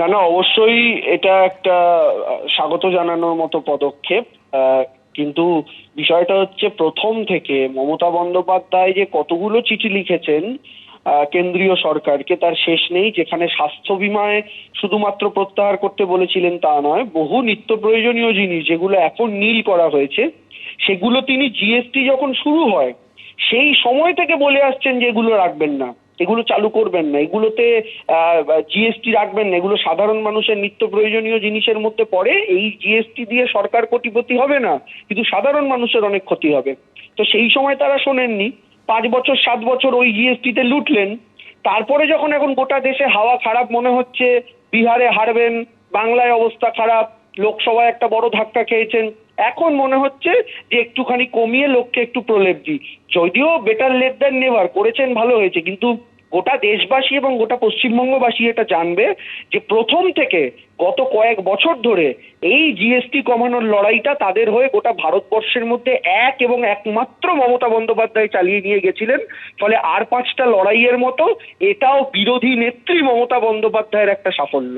না না, অবশ্যই এটা একটা স্বাগত জানানোর মতো পদক্ষেপ। কিন্তু বিষয়টা হচ্ছে প্রথম থেকে মমতা বন্দ্যোপাধ্যায় যে কতগুলো চিঠি লিখেছেন কেন্দ্রীয় সরকারকে, তার শেষ নেই, যেখানে স্বাস্থ্য বিমায় শুধুমাত্র প্রত্যাহার করতে বলেছিলেন তা নয়, বহু নিত্য প্রয়োজনীয় জিনিস যেগুলো এখন নীল করা হয়েছে, সেগুলো তিনি জিএসটি যখন শুরু হয়, সেই সময় থেকে বলে আসছেন যে এগুলো রাখবেন না। এগুলো চালু করবেন না। এগুলোতে জিএসটি রাখবেন না। এগুলো সাধারণ মানুষের নিত্য প্রয়োজনীয় জিনিসের মধ্যে পড়ে। এই জিএসটি দিয়ে সরকার কোটিপতি হবে না, কিন্তু সাধারণ মানুষের অনেক ক্ষতি হবে। তো সেই সময় তারা শোনেননি। পাঁচ বছর, সাত বছর ওই জিএসটিতে লুটলেন। তারপরে যখন এখন গোটা দেশে হাওয়া খারাপ, মনে হচ্ছে বিহারে হারবেন, বাংলায় অবস্থা খারাপ, লোকসভায় একটা বড় ধাক্কা খেয়েছেন, এখন মনে হচ্ছে যে একটুখানি কমিয়ে লোককে একটু প্রলেপ দিই। যদিও বেটার লেট দেন নেভার করেছেন ভালো হয়েছে, কিন্তু গোটা দেশবাসী এবং গোটা পশ্চিমবঙ্গবাসী এটা জানবে যে প্রথম থেকে গত কয়েক বছর ধরে এই জিএসটি কমানোর লড়াইটা তাদের হয়ে গোটা ভারতবর্ষের মধ্যে এক এবং একমাত্র মমতা বন্দ্যোপাধ্যায় চালিয়ে নিয়ে গেছিলেন। ফলে আর পাঁচটা লড়াইয়ের মতো এটাও বিরোধী নেত্রী মমতা বন্দ্যোপাধ্যায়ের একটা সাফল্য।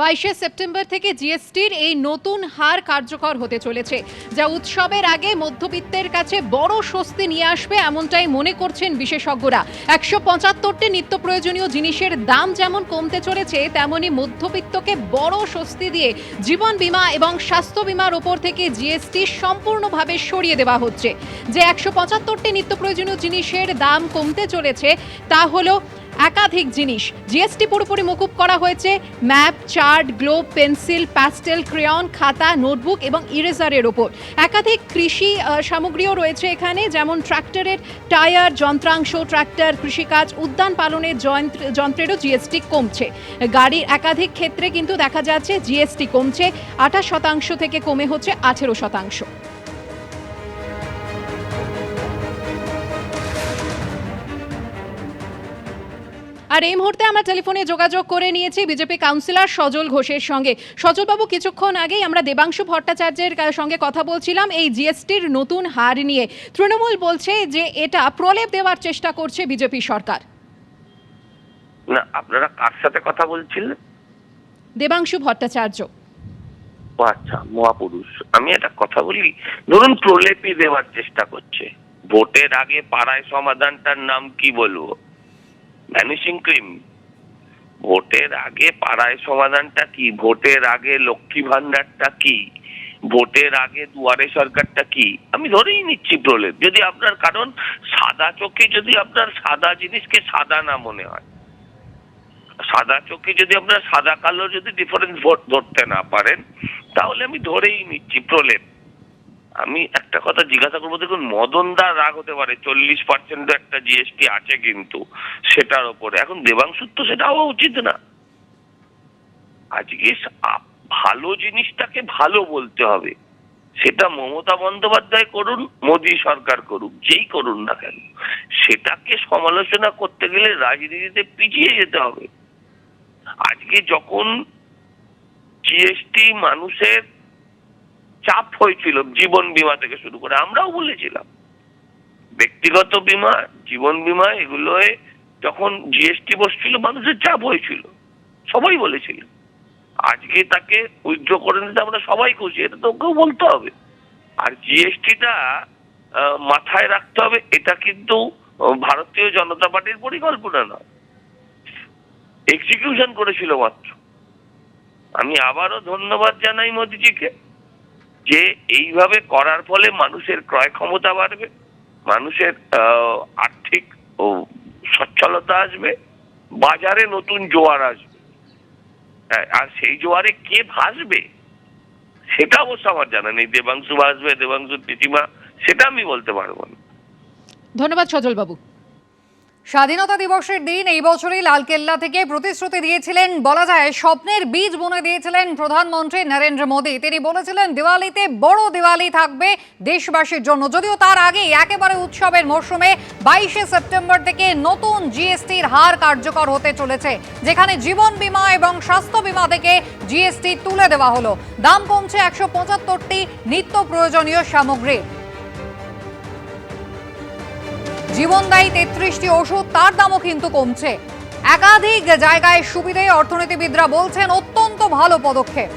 বাইশে সেপ্টেম্বর থেকে জিএসটির এই নতুন হার কার্যকর হতে চলেছে, যা উৎসবের আগে মধ্যবিত্তের কাছে বড় স্বস্তি নিয়ে আসবে এমনটাই মনে করছেন বিশেষজ্ঞরা। একশো পঁচাত্তরটি নিত্য প্রয়োজনীয় জিনিসের দাম যেমন কমতে চলেছে, তেমনি মধ্যবিত্তকে বড় স্বস্তি দিয়ে জীবন বীমা এবং স্বাস্থ্য বিমার ওপর থেকে জিএসটি সম্পূর্ণভাবে সরিয়ে দেওয়া হচ্ছে। যে একশো পঁচাত্তরটি নিত্য প্রয়োজনীয় জিনিসের দাম কমতে চলেছে, তা হলো একাধিক জিনিস। জিএসটি পুরোপুরি মকুব করা হয়েছে। Map chart globe pencil pastel crayon খাতা নোটবুক এবং ইরেজারের ওপর। একাধিক কৃষি সামগ্রীও রয়েছে এখানে, যেমন ট্রাক্টরের টায়ার যন্ত্রাংশ ট্রাক্টর কৃষিকাজ, উদ্যান পালনের যন্ত্র যন্ত্রেরও জিএসটি কমছে। গাড়ির একাধিক ক্ষেত্রে কিন্তু দেখা যাচ্ছে জিএসটি কমছে। আঠাশ শতাংশ থেকে কমে হচ্ছে আঠেরো শতাংশ। আর এই মুহূর্তে আমরা টেলিফোনে যোগাযোগ করে নিয়েছি বিজেপি কাউন্সিলর সজল ঘোষের সঙ্গে। সজলবাবু কিছুক্ষণ আগেই আমরা দেবাংশু ভট্টাচার্যের সঙ্গে কথা বলছিলাম এই জিএসটির নতুন হার নিয়ে। তৃণমূল বলছে যে এটা প্রলেপ দেওয়ার চেষ্টা করছে বিজেপি সরকার। না আপনারা কার সাথে কথা বলছিলেন? দেবাংশু ভট্টাচার্য। আচ্ছা মহাপুরুষ। আমি একটা কথা বলি ধরুন প্রলেপি দেওয়ার চেষ্টা করছে। ভোটের আগে পাড়ায় সমাধানটার নাম কি বলব? ভ্যানিশিং ক্রিম ভোটের আগে পাড়ায় সমাধানটা কি? ভোটের আগে লক্ষ্মী ভান্ডারটা কি? ভোটের আগে দুয়ারে সরকারটা কি? আমি ধরেই নিচ্ছি প্রলেপ। যদি আপনার, কারণ সাদা চোখে যদি আপনার সাদা জিনিসকে সাদা না মনে হয়, সাদা চোখে যদি আপনার সাদা কালো যদি ডিফারেন্স ভোট ধরতে না পারেন, তাহলে আমি ধরেই নিচ্ছি প্রলেপ। আমি একটা কথা জিজ্ঞাসা করব, দেখুন, মদনদার রাগ হতে পারে, চল্লিশ পার্সেন্ট একটা জিএসটি আছে কিন্তু সেটার ওপরে। এখন দেবাংশুর তো সেটা হওয়া উচিত না। আজকে ভালো জিনিসটাকে ভালো বলতে হবে। সেটা মমতা বন্দ্যোপাধ্যায় করুন, মোদী সরকার করুক, যেই করুন না কেন। সেটাকে সমালোচনা করতে গেলে রাজনীতিতে পিছিয়ে যেতে হবে। আজকে যখন জিএসটি মানুষের চাপ হয়েছিল জীবন বীমা থেকে শুরু করে, আমরাও বলেছিলাম। ব্যক্তিগত বীমা, জীবন বীমা, এগুলোয় যখন জিএসটি বসছিল, মানুষের চাপ হয়েছিল। সবাই বলেছিল। আজকে তাকে উইথড্র করে নিতে আমরা সবাই খুশি, এটা তো ওকেও বলতে হবে। আর জিএসটিটা মাথায় রাখতে হবে, এটা কিন্তু ভারতীয় জনতা পার্টির পরিকল্পনা নয়। এক্সিকিউশন করেছিল মাত্র। আমি আবারও ধন্যবাদ জানাই মোদিজিকে। যে এইভাবে করার ফলে মানুষের ক্রয় ক্ষমতা বাড়বে মানুষের আর্থিক ও সচ্ছলতা আসবে বাজারে নতুন জোয়ার আসবে। হ্যাঁ, আর সেই জোয়ারে কে ভাসবে? সেটা অবশ্য আমার জানা নেই। দেবাংশু ভাসবে দেবাংশুর পিসিমা সেটা আমি বলতে পারব না। ধন্যবাদ সজলবাবু। স্বাধীনতা দিবসের দিন এই বছরই লালকেল্লা থেকে প্রতিশ্রুতি দিয়েছিলেন, বলা যায় স্বপ্নের বীজ বুনে দিয়েছিলেন প্রধানমন্ত্রী নরেন্দ্র মোদী। তিনি বলেছিলেন, দিওয়ালিতে বড় দিওয়ালি থাকবে দেশবাসীর জন্য। যদিও তার আগেই একেবারে উৎসবের মরশুমে বাইশে সেপ্টেম্বর থেকে নতুন জিএসটির হার কার্যকর হতে চলেছে, যেখানে জীবন বীমা এবং স্বাস্থ্য বীমা থেকে জিএসটি তুলে দেওয়া হলো। দাম কমছে একশো পঁচাত্তরটি নিত্য প্রয়োজনীয় সামগ্রী। জীবনদায়ী তেত্রিশটি ওষুধ, তার দামও কিন্তু কমছে। একাধিক জায়গায় সুবিধে অর্থনীতিবিদরা বলছেন, অত্যন্ত ভালো পদক্ষেপ।